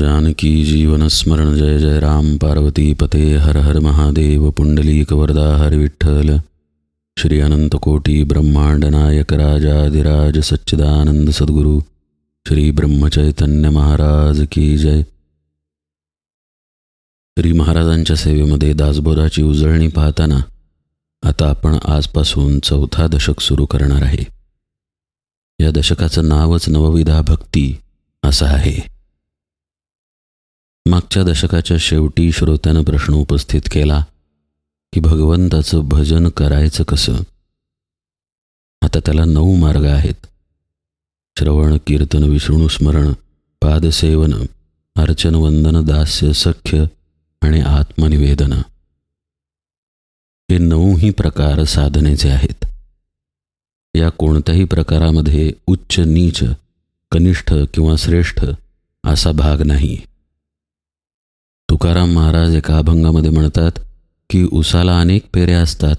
जानकी जीवनस्मरण जय जय राम पार्वती पते हर हर महादेव पुंडलीक वरदा हर विठ्ठल। श्री अनंत कोटी ब्रह्मांड नायक राजाधिराज सच्चिदानंद सद्गुरु श्री ब्रह्मचैतन्य महाराज की जय। श्री महाराजांच्या सेवेमध्ये दासबोधाची उजळणी पाहताना आता आपण आजपासून चौथा दशक सुरू करणार आहे. या दशकाचं नावच नवविधा भक्ती असं आहे. मागच्या दशकाच्या शेवटी श्रोत्यानं प्रश्न उपस्थित केला की भगवंताचं भजन करायचं कसं? आता त्याला नऊ मार्ग आहेत. श्रवण कीर्तन विष्णू स्मरण पादसेवन अर्चन वंदन दास्य सख्य आणि आत्मनिवेदन. हे नऊही प्रकार साधनेचे आहेत. या कोणत्याही प्रकारामध्ये उच्च नीच कनिष्ठ किंवा श्रेष्ठ असा भाग नाही. तुकाराम महाराज एका अभंगामध्ये म्हणतात की उसाला अनेक पेऱ्या असतात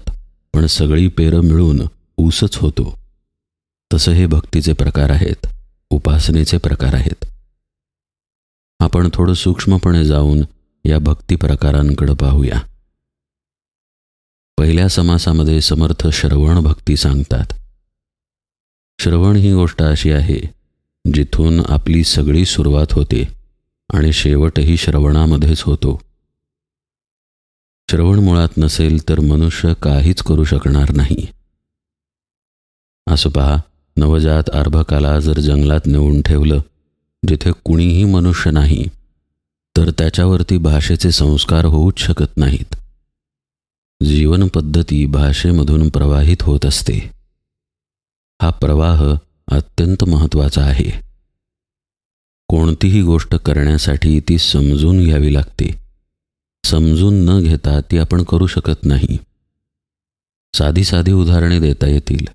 पण सगळी पेरं मिळून ऊसच होतो. तसं हे भक्तीचे प्रकार आहेत उपासनेचे प्रकार आहेत. आपण थोडं सूक्ष्मपणे जाऊन या भक्ती प्रकारांकडे पाहूया. पहिल्या समासामध्ये समर्थ श्रवण भक्ती सांगतात. श्रवण ही गोष्ट अशी आहे जिथून आपली सगळी सुरुवात होते. आणि शेवटही श्रवणामध्येच होतो. श्रवण मुळात नसेल तर मनुष्य काहीच करू शकणार नाही. असं पहा नवजात अर्भकाला जर जंगलात नेऊन ठेवलं जिथे कुणीही मनुष्य नाही तर त्याच्यावरती भाषेचे संस्कार होऊच शकत नाहीत. जीवनपद्धती भाषेमधून प्रवाहित होत असते. हा प्रवाह अत्यंत महत्त्वाचा आहे. कोणतीही गोष्ट करण्यासाठी ती समजून घ्यावी लागते. समजून न घेता ती आपण करू शकत नाही. साधी साधी उदाहरणे देता येतील.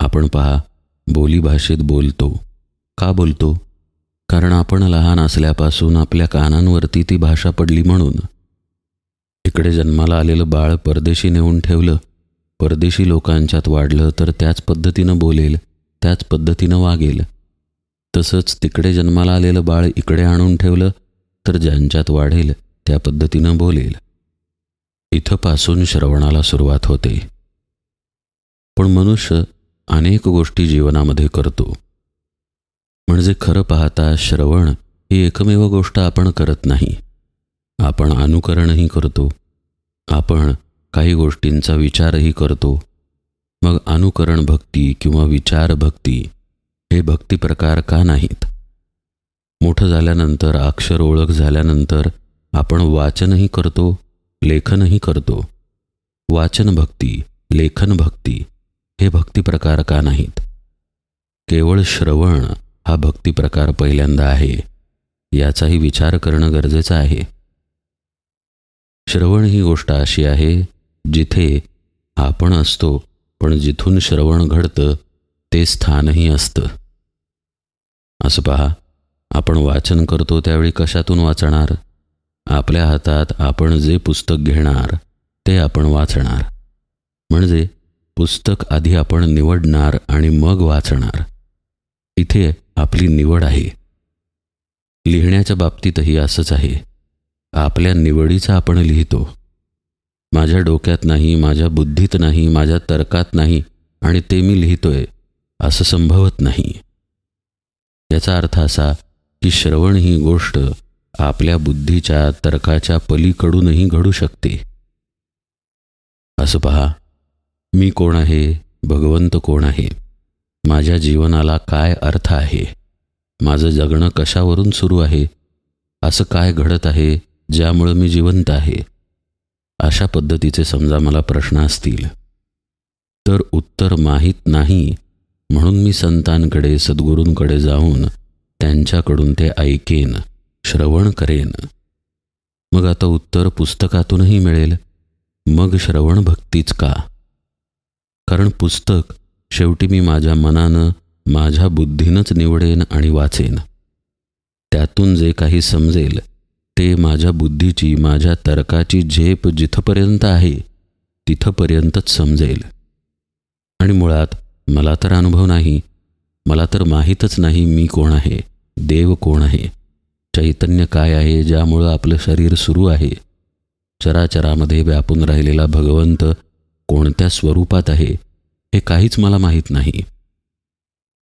आपण पहा बोलीभाषेत बोलतो. का बोलतो? कारण आपण लहान असल्यापासून आपल्या कानांवरती ती भाषा पडली म्हणून. इकडे जन्माला आलेलं बाळ परदेशी नेऊन ठेवलं. परदेशी लोकांच्यात वाढलं तर त्याच पद्धतीनं बोलेल त्याच पद्धतीनं वागेल. तसंच तिकडे जन्माला आलेलं बाळ इकडे आणून ठेवलं तर ज्यांच्यात वाढेल त्या पद्धतीनं बोलेल. इथंपासून श्रवणाला सुरुवात होते. पण मनुष्य अनेक गोष्टी जीवनामध्ये करतो. म्हणजे खरं पाहता श्रवण ही एकमेव गोष्ट आपण करत नाही. आपण अनुकरणही करतो. आपण काही गोष्टींचा विचारही करतो. मग अनुकरण भक्ती किंवा विचार भक्ती हे भक्ती प्रकार का नाहीत? मोठं झाल्यानंतर अक्षर ओळख झाल्यानंतर आपण वाचनही करतो लेखनही करतो. वाचन भक्ती लेखन भक्ती हे भक्ती प्रकार का नाहीत? केवळ श्रवण हा भक्ती प्रकार पहिल्यांदा आहे याचाही विचार करणं गरजेचं आहे. श्रवण ही गोष्ट अशी आहे जिथे आपण असतो पण जिथून श्रवण घडतं ते स्थानही असतं. असं पहा आपण वाचन करतो त्यावेळी कशातून वाचणार? आपल्या हातात आपण जे पुस्तक घेणार ते आपण वाचणार. म्हणजे पुस्तक आधी आपण निवडणार आणि मग वाचणार. इथे आपली निवड आहे. लिहिण्याच्या बाबतीतही असंच आहे. आपल्या निवडीचा आपण लिहितो. माझ्या डोक्यात नाही माझ्या बुद्धीत नाही माझ्या तर्कात नाही आणि ते मी लिहितोय. असं संभवत नाही. याचा अर्थ असा की श्रवण ही गोष्ट आपल्या बुद्धीच्या तर्काच्या पलीकडूनही घडू शकते. असं पहा मी कोण आहे भगवंत कोण आहे माझ्या जीवनाला काय अर्थ आहे माझं जगणं कशावरून सुरू आहे असं काय घडत आहे ज्यामुळं मी जिवंत आहे? अशा पद्धतीचे समजा मला प्रश्न असतील. तर उत्तर माहीत नाही म्हणून मी संतांकडे सद्गुरूंकडे जाऊन त्यांच्याकडून ते ऐकेन श्रवण करेन. मग आता उत्तर पुस्तकातूनही मिळेल. मग श्रवण भक्तीच का? कारण पुस्तक शेवटी मी माझ्या मनानं माझ्या बुद्धीनंच निवडेन आणि वाचेन. त्यातून जे काही समजेल ते माझ्या बुद्धीची माझ्या तर्काची झेप जिथपर्यंत आहे तिथपर्यंतच समजेल. आणि मुळात मला तर अनुभव नाही. मला तर माहीतच नाही मी कोण आहे देव कोण आहे. चैतन्य काय आहे ज्यामुळं आपलं शरीर सुरू आहे? चराचरामध्ये व्यापून राहिलेला भगवंत कोणत्या स्वरूपात आहे हे काहीच मला माहीत नाही.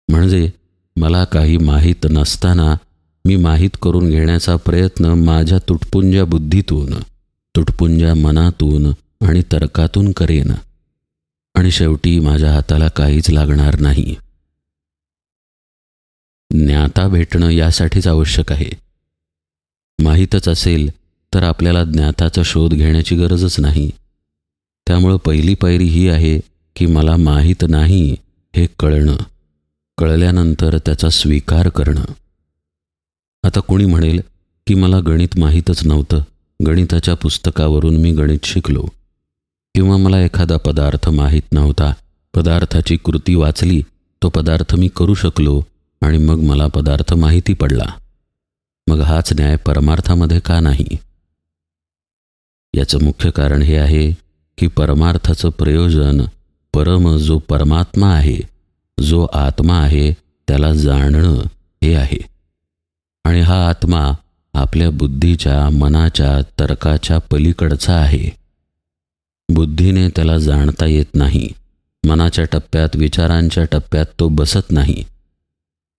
म्हणजे मला काही माहीत नसताना मी माहीत करून घेण्याचा प्रयत्न माझ्या तुटपुंज्या बुद्धीतून तुटपुंज्या मनातून आणि तर्कातून करेन. आणि शेवटी माझ्या हाताला काहीच लागणार नाही. ज्ञाता भेटणं यासाठीच आवश्यक आहे. माहीतच असेल तर आपल्याला ज्ञाताचा शोध घेण्याची गरजच नाही. त्यामुळं पहिली पायरी ही आहे की मला माहीत नाही हे कळणं. कळल्यानंतर त्याचा स्वीकार करणं. आता कोणी म्हणेल की मला गणित माहीतच नव्हतं. गणिताच्या पुस्तकावरून मी गणित शिकलो. किंवा मला एखादा पदार्थ माहीत नव्हता पदार्थाची कृती वाचली तो पदार्थ मी करू शकलो आणि मग मला पदार्थ माहिती पडला. मग हाच न्याय परमार्थामध्ये का नाही? याचं मुख्य कारण हे आहे की परमार्थाचं प्रयोजन परम जो परमात्मा आहे जो आत्मा आहे त्याला जाणणं हे आहे. आणि हा आत्मा आपल्या बुद्धीच्या मनाच्या तर्काच्या पलीकडचा आहे. बुद्धीने त्याला जाणता येत नाही. मनाच्या टप्प्यात विचारांच्या टप्प्यात तो बसत नाही.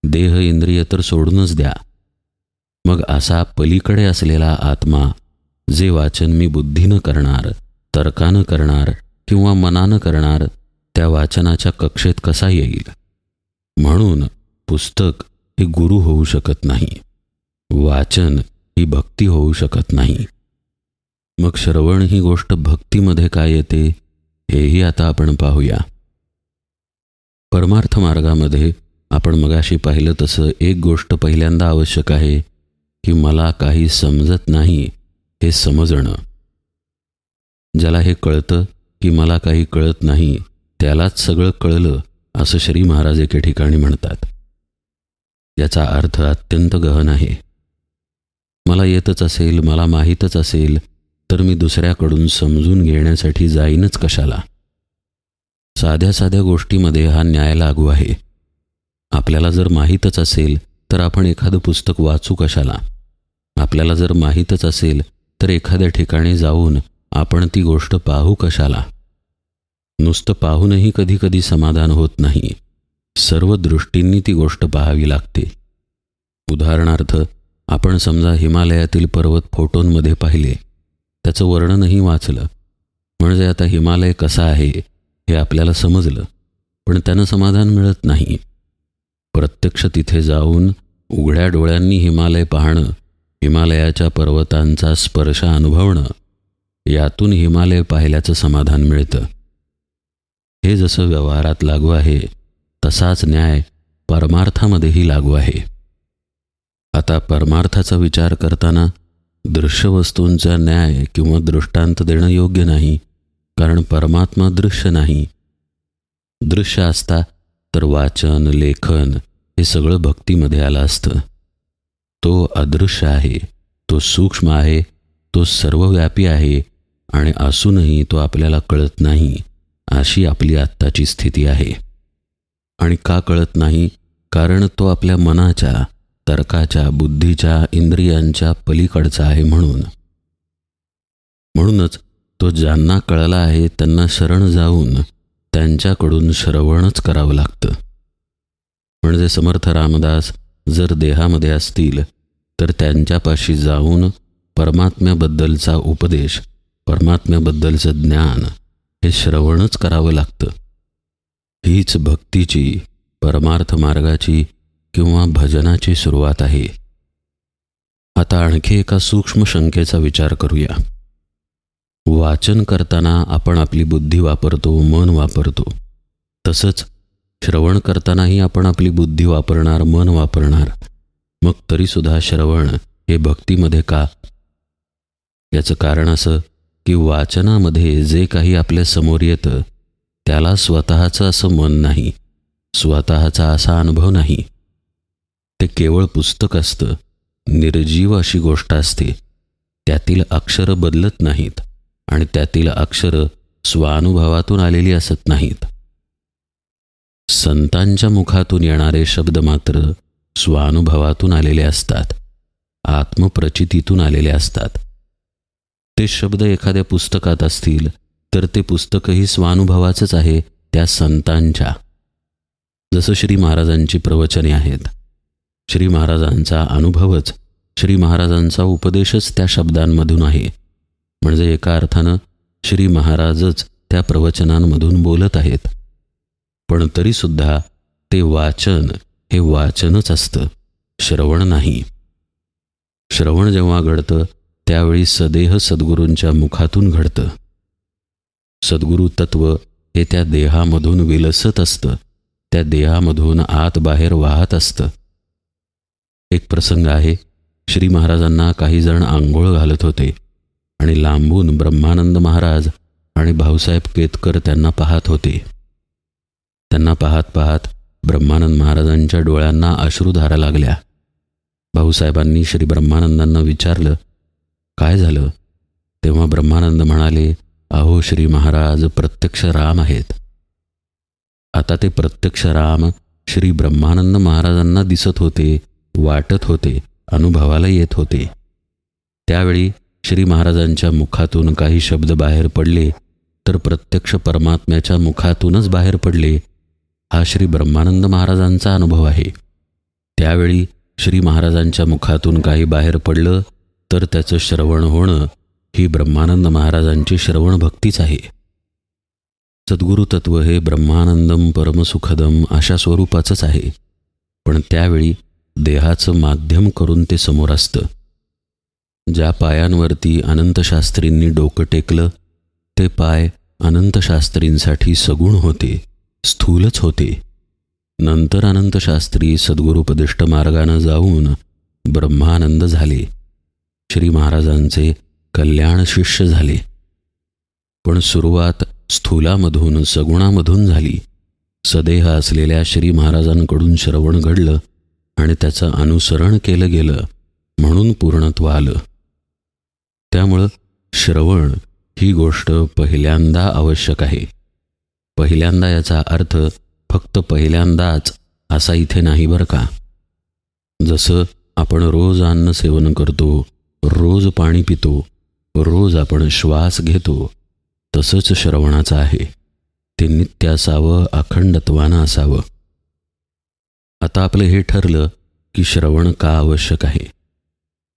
देह इंद्रिय तर सोडूनच द्या. मग असा पलीकडे असलेला आत्मा जे वाचन मी बुद्धीनं करणार तर्कानं करणार किंवा मनानं करणार त्या वाचनाच्या कक्षेत कसा येईल? म्हणून पुस्तक हे गुरु होऊ शकत नाही. वाचन ही भक्ती होऊ शकत नाही. मग श्रवण ही गोष्ट भक्तीमध्ये काय येते हेही आता आपण पाहूया. परमार्थ मार्गामध्ये आपण मगाशी पाहिलं तसं एक गोष्ट पहिल्यांदा आवश्यक आहे की मला काही समजत नाही हे समजणं. ज्याला हे कळतं की मला काही कळत नाही त्यालाच सगळं कळलं असं श्री महाराज एके ठिकाणी म्हणतात. याचा अर्थ अत्यंत गहन आहे. मला येतच असेल मला माहीतच असेल तर मी दुसऱ्याकडून समजून घेण्यासाठी जाईनच कशाला. साध्या साध्या गोष्टीमध्ये हा न्याय लागू आहे. आपल्याला जर माहीतच असेल तर आपण एखादं पुस्तक वाचू कशाला? आपल्याला जर माहीतच असेल तर एखाद्या ठिकाणी जाऊन आपण ती गोष्ट पाहू कशाला? नुसतं पाहूनही कधीकधी समाधान होत नाही. सर्व दृष्टींनी ती गोष्ट पाहावी लागते. उदाहरणार्थ आपण समजा हिमालयातील पर्वत फोटोंमध्ये पाहिले. त्याचं वर्णनही वाचलं. म्हणजे आता हिमालय कसा आहे हे आपल्याला समजलं. पण त्यानं समाधान मिळत नाही. प्रत्यक्ष तिथे जाऊन उघड्या डोळ्यांनी हिमालय पाहणं हिमालयाच्या पर्वतांचा स्पर्श अनुभवणं यातून हिमालय पाहिल्याचं समाधान मिळतं. हे जसं व्यवहारात लागू आहे तसाच न्याय परमार्थामध्येही लागू आहे. आता परमार्थाचा विचार करताना दृश्यवस्तूंचा न्याय किंवा दृष्टांत देणं योग्य नाही कारण परमात्मा दृश्य नाही. दृश्य असता तर वाचन लेखन हे सगळं भक्तीमध्ये आलं असतं. तो अदृश्य आहे तो सूक्ष्म आहे तो सर्वव्यापी आहे आणि असूनही तो आपल्याला कळत नाही अशी आपली आत्ताची स्थिती आहे. आणि का कळत नाही? कारण तो आपल्या मनाच्या तर्काच्या बुद्धीच्या इंद्रियांच्या पलीकडचा आहे म्हणून. म्हणूनच तो ज्यांना कळला आहे त्यांना शरण जाऊन त्यांच्याकडून श्रवणच करावं लागतं. म्हणजे समर्थ रामदास जर देहामध्ये असतील तर त्यांच्यापाशी जाऊन परमात्म्याबद्दलचा उपदेश परमात्म्याबद्दलचं ज्ञान हे श्रवणच करावं लागतं. हीच भक्तीची परमार्थ मार्गाची किंवा भजनाची सुरुवात आहे. आता आणखी एका सूक्ष्म शंकेचा विचार करूया. वाचन करताना आपण आपली बुद्धी वापरतो मन वापरतो. तसंच श्रवण करतानाही आपण आपली बुद्धी वापरणार मन वापरणार. मग तरीसुद्धा श्रवण हे भक्तीमध्ये का? याचं कारण असं की वाचनामध्ये जे काही आपल्यासमोर येतं त्याला स्वतःचं असं मन नाही. स्वतःचा असा अनुभव नाही. ते केवळ पुस्तक असतं निर्जीव अशी गोष्ट असते. त्यातील अक्षरं बदलत नाहीत आणि त्यातील अक्षरं स्वानुभवातून आलेली असत नाहीत. संतांच्या मुखातून येणारे शब्द मात्र स्वानुभवातून आलेले असतात आत्मप्रचितीतून आलेले असतात. ते शब्द एखाद्या पुस्तकात असतील तर ते पुस्तकही स्वानुभवाचंच आहे त्या संतांच्या. जसं श्री महाराजांची प्रवचने आहेत. श्री महाराजांचा अनुभवच श्री महाराजांचा उपदेशच त्या शब्दांमधून आहे. म्हणजे एका अर्थानं श्री महाराजच त्या प्रवचनांमधून बोलत आहेत. पण तरीसुद्धा ते वाचन हे वाचनच असतं श्रवण नाही. श्रवण जेव्हा घडतं त्यावेळी सदेह सद्गुरूंच्या मुखातून घडतं. सद्गुरू तत्व हे त्या देहामधून विलसत असतं त्या देहामधून आत बाहेर वाहत असतं. एक प्रसंग आहे. श्री महाराजांना काही जण आंघोळ घालत होते आणि लांबून ब्रह्मानंद महाराज आणि भाऊसाहेब केतकर त्यांना पाहत होते. त्यांना पाहत पाहत ब्रह्मानंद महाराजांच्या डोळ्यांना अश्रुधारा लागल्या. भाऊसाहेबांनी श्री ब्रह्मानंदांना विचारलं काय झालं? तेव्हा ब्रह्मानंद म्हणाले अहो श्री महाराज प्रत्यक्ष राम आहेत. आता ते प्रत्यक्ष राम श्री ब्रह्मानंद महाराजांना दिसत होते. वाटत होते अनुभवाला येत होते. त्यावेळी श्री महाराजांच्या मुखातून काही शब्द बाहेर पडले तर प्रत्यक्ष परमात्म्याच्या मुखातूनच बाहेर पडले. हा श्री ब्रह्मानंद महाराजांचा अनुभव आहे. त्यावेळी श्री महाराजांच्या मुखातून काही बाहेर पडलं तर त्याचं श्रवण होणं ही ब्रह्मानंद महाराजांची श्रवण भक्तीच आहे. सद्गुरु तत्व हे ब्रह्मानंदम परमसुखदम अशा स्वरूपाचंच आहे. पण त्यावेळी देहाचं माध्यम करून ते समोर असतं. ज्या पायांवरती अनंतशास्त्रींनी डोकं टेकलं ते पाय अनंतशास्त्रींसाठी सगुण होते स्थूलच होते. नंतर अनंतशास्त्री सद्गुरुपदिष्ट मार्गानं जाऊन ब्रह्मानंद झाले. श्री महाराजांचे कल्याण शिष्य झाले. पण सुरुवात स्थूलामधून सगुणामधून झाली. सदेह असलेल्या श्री महाराजांकडून श्रवण घडलं. आणि त्याचं अनुसरण केलं गेलं म्हणून पूर्णत्व आलं. त्यामुळं श्रवण ही गोष्ट पहिल्यांदा आवश्यक आहे. पहिल्यांदा याचा अर्थ फक्त पहिल्यांदाच असा इथे नाही बरं का? जसं आपण रोज अन्न सेवन करतो रोज पाणी पितो रोज आपण श्वास घेतो तसंच श्रवणाचं आहे. ते नित्य असावं अखंडत्वानं असावं. आता आपलं हे ठरलं की श्रवण का आवश्यक आहे?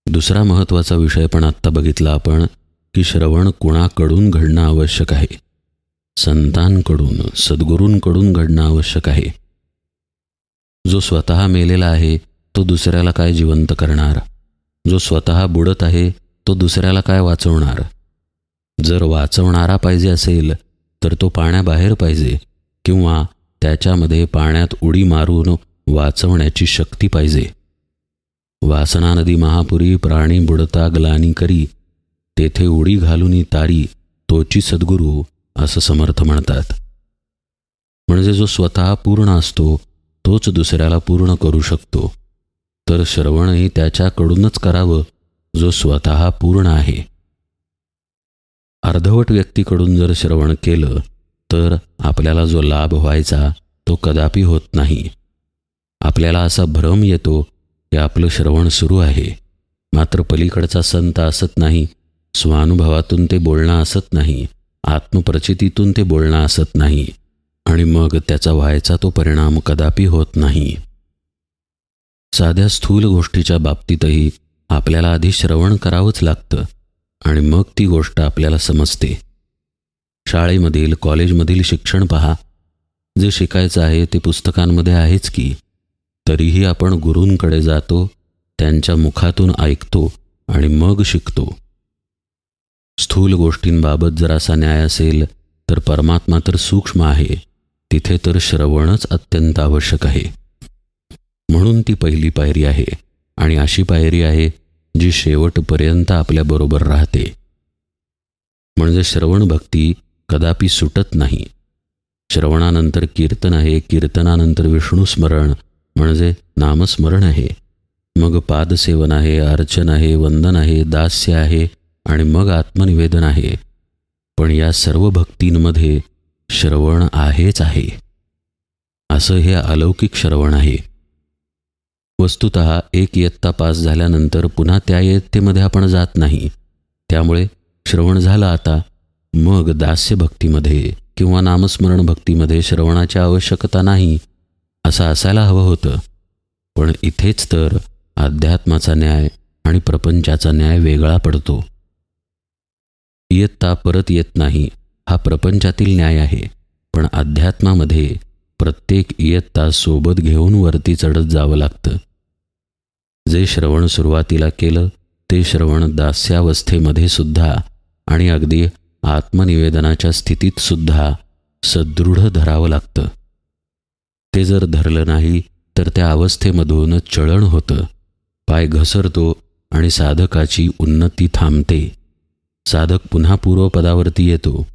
दुसरा महत्त्वाचा विषय पण आत्ता बघितला आपण की श्रवण कुणाकडून घडणं आवश्यक आहे? संतांकडून सद्गुरूंकडून घडणं आवश्यक आहे. जो स्वतः मेलेला आहे तो दुसऱ्याला काय जिवंत करणार? जो स्वतः बुडत आहे तो दुसऱ्याला काय वाचवणार? जर वाचवणारा पाहिजे असेल तर तो पाण्याबाहेर पाहिजे किंवा त्याच्यामध्ये पाण्यात उडी मारून वाचवण्याची शक्ती पाहिजे. वासना नदी महापुरी प्राणी बुडता ग्लानी करी तेथे उडी घालूनी तारी तोची सद्गुरू असं समर्थ म्हणतात. म्हणजे जो स्वतः पूर्ण असतो तोच दुसऱ्याला पूर्ण करू शकतो. तर श्रवणही त्याच्याकडूनच करावं जो स्वतः पूर्ण आहे. अर्धवट व्यक्तीकडून जर श्रवण केलं तर आपल्याला जो लाभ व्हायचा तो कदापि होत नाही. आपल्याला असा भ्रम येतो की आपलं श्रवण सुरू आहे. मात्र पलीकडचा संत असत नाही स्वानुभवातून ते बोलणं असत नाही आत्मप्रचितीतून ते बोलणं असत नाही आणि मग त्याचा व्हायचा तो परिणाम कदापि होत नाही. साध्या स्थूल गोष्टीच्या बाबतीतही आपल्याला आधी श्रवण करावंच लागतं आणि मग ती गोष्ट आपल्याला समजते. शाळेमधील कॉलेजमधील शिक्षण पहा. जे शिकायचं आहे ते पुस्तकांमध्ये आहेच की तरीही आपण गुरूंकडे जातो त्यांच्या मुखातून ऐकतो आणि मग शिकतो. स्थूल गोष्टींबाबत जर असा न्याय असेल तर परमात्मा तर सूक्ष्म आहे तिथे तर श्रवणच अत्यंत आवश्यक आहे. म्हणून ती पहिली पायरी आहे आणि अशी पायरी आहे जी शेवटपर्यंत आपल्याबरोबर राहते. म्हणजे श्रवण भक्ती कदापि सुटत नाही. श्रवणानंतर कीर्तन आहे कीर्तनानंतर विष्णुस्मरण म्हणजे नामस्मरण आहे. मग पादसेवन आहे अर्चन आहे वंदन आहे दास्य आहे आणि मग आत्मनिवेदन आहे. पण या सर्व भक्तींमध्ये श्रवण आहेच आहे. असं हे अलौकिक श्रवण आहे. वस्तुत एक इयत्ता पास झाल्यानंतर पुन्हा त्या इयत्तेमध्ये आपण जात नाही. त्यामुळे श्रवण झालं आता. मग दास्य भक्तीमध्ये किंवा नामस्मरण भक्तीमध्ये श्रवणाची आवश्यकता नाही. असं असायला हवं होतं. पण इथेच तर अध्यात्माचा न्याय आणि प्रपंचाचा न्याय वेगळा पडतो. इयत्ता परत येत नाही हा प्रपंचातील न्याय आहे. पण अध्यात्मामध्ये प्रत्येक इयत्ता सोबत घेऊन वरती चढत जावं लागतं. जे श्रवण सुरुवातीला केलं ते श्रवण दास्यावस्थेमध्ये सुद्धा आणि अगदी आत्मनिवेदनाच्या स्थितीत सुद्धा सदृढ धरावं लागतं. ते जर धरलं नाही तर त्या अवस्थेमधून चळण होतं. पाय घसरतो आणि साधकाची उन्नती थांबते. साधक पुन्हा पूर्वपदावरती येतो.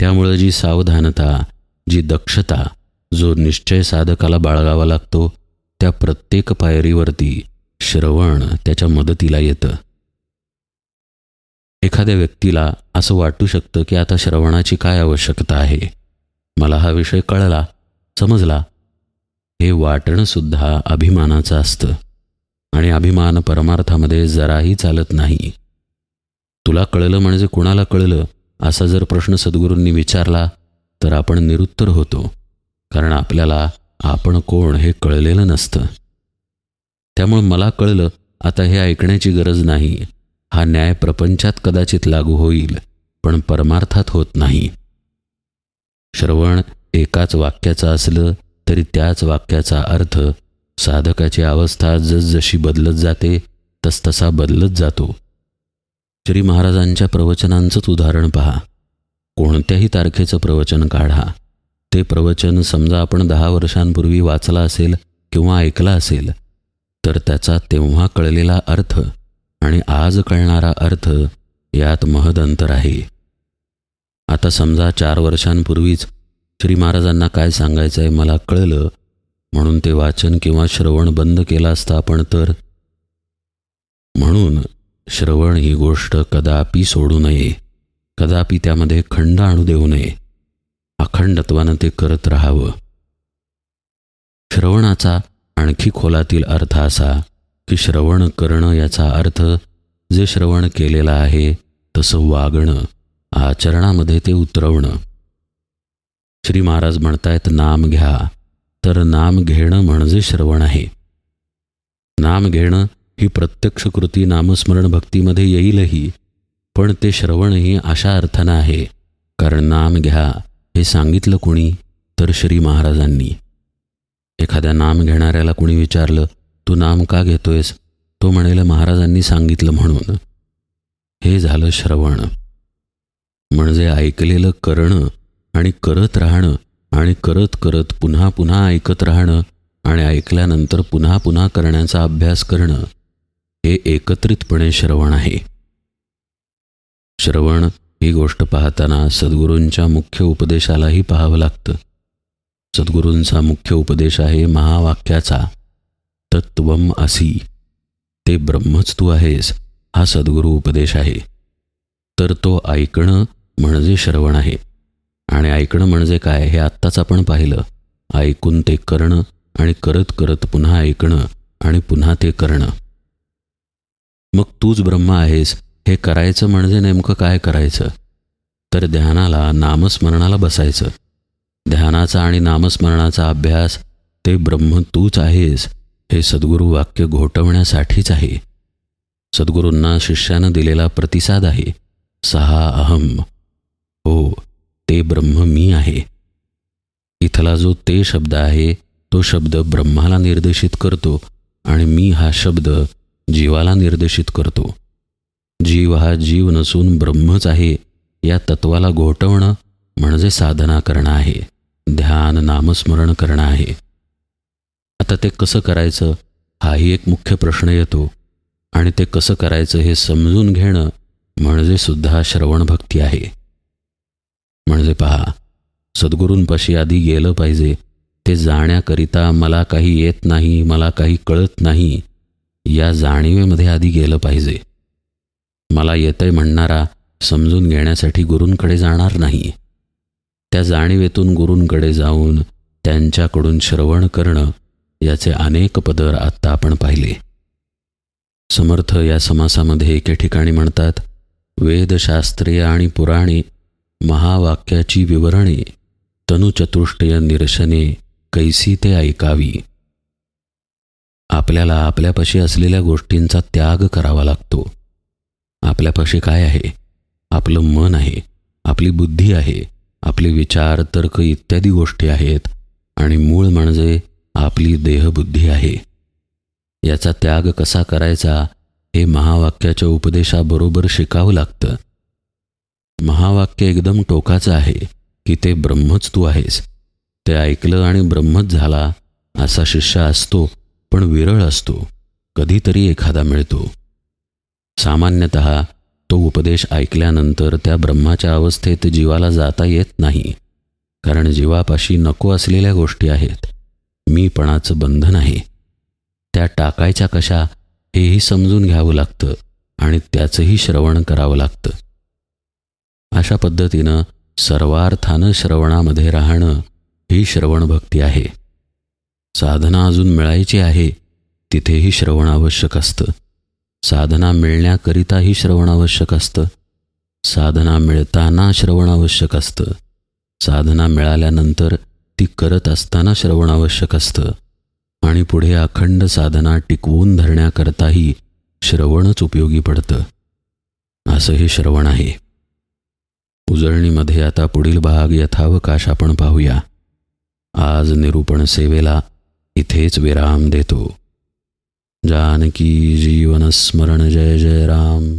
त्यामुळं जी सावधानता जी दक्षता जो निश्चय साधकाला बाळगावा लागतो त्या प्रत्येक पायरीवरती श्रवण त्याच्या मदतीला येतं. एखाद्या व्यक्तीला असं वाटू शकतं की आता श्रवणाची काय आवश्यकता आहे? मला हा विषय कळला. समजला. हे वाटणंसुद्धा अभिमानाचं असतं. आणि अभिमान परमार्थामध्ये जराही चालत नाही. तुला कळलं म्हणजे कुणाला कळलं? असा जर प्रश्न सद्गुरूंनी विचारला तर आपण निरुत्तर होतो. कारण आपल्याला आपण कोण हे कळलेलं नसतं. त्यामुळं मला कळलं आता हे ऐकण्याची गरज नाही. हा न्याय प्रपंचात कदाचित लागू होईल पण परमार्थात होत नाही. श्रवण एकाच वाक्याचं असलं तरी त्याच वाक्याचा अर्थ साधकाची अवस्था जसजशी बदलत जाते तसतसा बदलत जातो. श्री महाराजांच्या प्रवचनांचंच उदाहरण पहा. कोणत्याही तारखेचं प्रवचन काढा. ते प्रवचन समजा आपण दहा वर्षांपूर्वी वाचला असेल किंवा ऐकला असेल तर त्याचा तेव्हा कळलेला अर्थ आणि आज कळणारा अर्थ यात महद अंतर आहे. आता समजा चार वर्षांपूर्वीच श्री महाराजांना काय सांगायचं आहे मला कळलं. म्हणून ते वाचन किंवा श्रवण बंद केलं असतं आपण तर. म्हणून श्रवण ही गोष्ट कदापि सोडू नये. कदापि त्यामध्ये खंड आणू देऊ नये. अखंडत्वानं ते करत राहावं. श्रवणाचा आणखी खोलातील अर्थ असा की श्रवण करणं याचा अर्थ जे श्रवण केलेलं आहे तसं वागणं आचरणामध्ये ते उतरवणं. श्री महाराज म्हणतायत नाम घ्या. तर नाम घेणं म्हणजे श्रवण आहे. नाम घेणं ही प्रत्यक्ष कृती नामस्मरण भक्तीमध्ये येईलही पण ते श्रवणही अशा अर्थानं आहे. कारण नाम घ्या हे सांगितलं कुणी? तर श्री महाराजांनी. एखाद्या नाम घेणाऱ्याला कुणी विचारलं तू नाम का घेतोयस? तो म्हणेल महाराजांनी सांगितलं म्हणून. हे झालं श्रवण. म्हणजे ऐकलेलं करणं आणि करत राहणं आणि करत करत पुन्हा पुन्हा ऐकत राहणं आणि ऐकल्यानंतर पुन्हा पुन्हा करण्याचा अभ्यास करणं हे एकत्रितपणे श्रवण आहे. श्रवण ही गोष्ट पाहताना सद्गुरूंच्या मुख्य उपदेशालाही पाहावं लागतं. सद्गुरूंचा मुख्य उपदेश आहे महावाक्याचा तत्वम असी. ते ब्रह्मच तू आहेस हा सद्गुरू उपदेश आहे. तर तो ऐकणं म्हणजे श्रवण आहे. आणि ऐकणं म्हणजे काय हे आत्ताच आपण पाहिलं. ऐकून ते करणं आणि करत करत पुन्हा ऐकणं आणि पुन्हा ते करणं. मग तूच ब्रह्म आहेस हे करायचं म्हणजे नेमकं काय करायचं? तर ध्यानाला नामस्मरणाला बसायचं. ध्यानाचा आणि नामस्मरणाचा अभ्यास ते ब्रह्म तूच आहेस हे सद्गुरू वाक्य घोटवण्यासाठीच आहे. सद्गुरूंना शिष्यानं दिलेला प्रतिसाद आहे. सहा अहम. हो. ते ब्रह्म मी आहे. इथला जो ते शब्द आहे तो शब्द ब्रह्माला निर्देशित करतो आणि मी हा शब्द जीवाला निर्देशित करतो. जीव हा जीव नसून ब्रह्मच आहे या तत्वाला घोटवणं म्हणजे साधना करणं आहे ध्यान नामस्मरण करणं आहे. आता ते कसं करायचं? हाही एक मुख्य प्रश्न येतो. आणि ते कसं करायचं हे समजून घेणं म्हणजे सुद्धा श्रवण भक्ती आहे. म्हणजे पहा सद्गुरूंपाशी आधी गेलं पाहिजे ते जाण्याकरिता मला काही येत नाही मला काही कळत नाही या जाणीवेमध्ये आधी गेलं पाहिजे. मला येतंय म्हणणारा समजून घेण्यासाठी गुरूंकडे जाणार नाही. त्या जाणीवेतून गुरूंकडे जाऊन त्यांच्याकडून श्रवण करणं याचे अनेक पदर आत्ता आपण पाहिले. समर्थ या समासामध्ये एके ठिकाणी म्हणतात वेदशास्त्रीय आणि पुराणे महावाक्याची विवरणे तनुचतुष्टय निरशने कैसी ते ऐकावी. आपल्याला आपल्यापाशी असलेल्या गोष्टींचा त्याग करावा लागतो. आपल्यापाशी काय आहे? आपलं मन आहे आपली बुद्धी आहे आपले विचार तर्क इत्यादी गोष्टी आहेत आणि मूळ म्हणजे आपली देहबुद्धी आहे. याचा त्याग कसा करायचा हे महावाक्याच्या उपदेशाबरोबर शिकावं लागतं. महावाक्य एकदम टोकाचं आहे की ते ब्रह्मच तू आहेस. ते ऐकलं आणि ब्रह्मच झाला असा शिष्य असतो पण विरळ असतो कधीतरी एखादा मिळतो. सामान्यतः तो उपदेश ऐकल्यानंतर त्या ब्रह्माच्या अवस्थेत जीवाला जाता येत नाही कारण जीवापाशी नको असलेल्या गोष्टी आहेत मीपणाचं बंधन आहे. त्या टाकायच्या कशा हेही समजून घ्यावं लागतं आणि त्याचंही श्रवण करावं लागतं. अशा पद्धतीनं सर्वार्थानं श्रवणामध्ये राहणं ही श्रवणभक्ती आहे. साधना अजून मिळायची आहे तिथेही श्रवण आवश्यक असतं. साधना मिळण्याकरिताही श्रवण आवश्यक असतं. साधना मिळताना श्रवण आवश्यक असतं. साधना मिळाल्यानंतर ती करत असताना श्रवण आवश्यक असतं. आणि पुढे अखंड साधना टिकवून धरण्याकरताही श्रवणच उपयोगी पडतं. असं हे श्रवण आहे. उजळणीमध्ये आता पुढील भाग यथावकाश आपण पाहूया. आज निरूपण सेवेला इथेच विराम देतो. जानकी जीवनस्मरण जय जय राम.